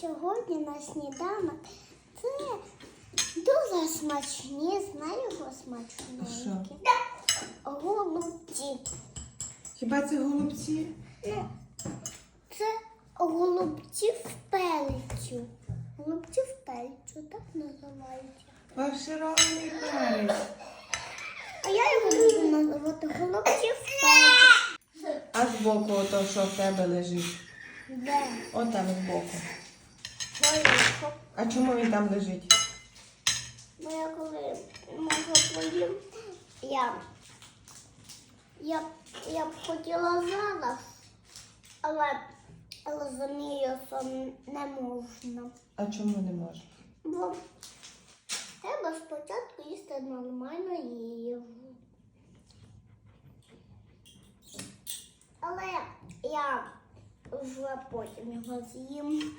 Сьогодні на сніданок це дуже смачні, знаю його смачненькі. Голубці. Хіба це голубці? Це голубці в пельцю. Голубці в пельцю, так називається. Фарширований перець. А я його буду називати голубці в пельцю. А збоку ото, що в тебе лежить. Де? Отам збоку. А чому він там лежить? Бо я коли може поїм, я, я, я б хотіла зараз, але розумію, що не можна. А чому не можна? Бо треба спочатку їсти нормально їжу. Але я вже потім його з'їм.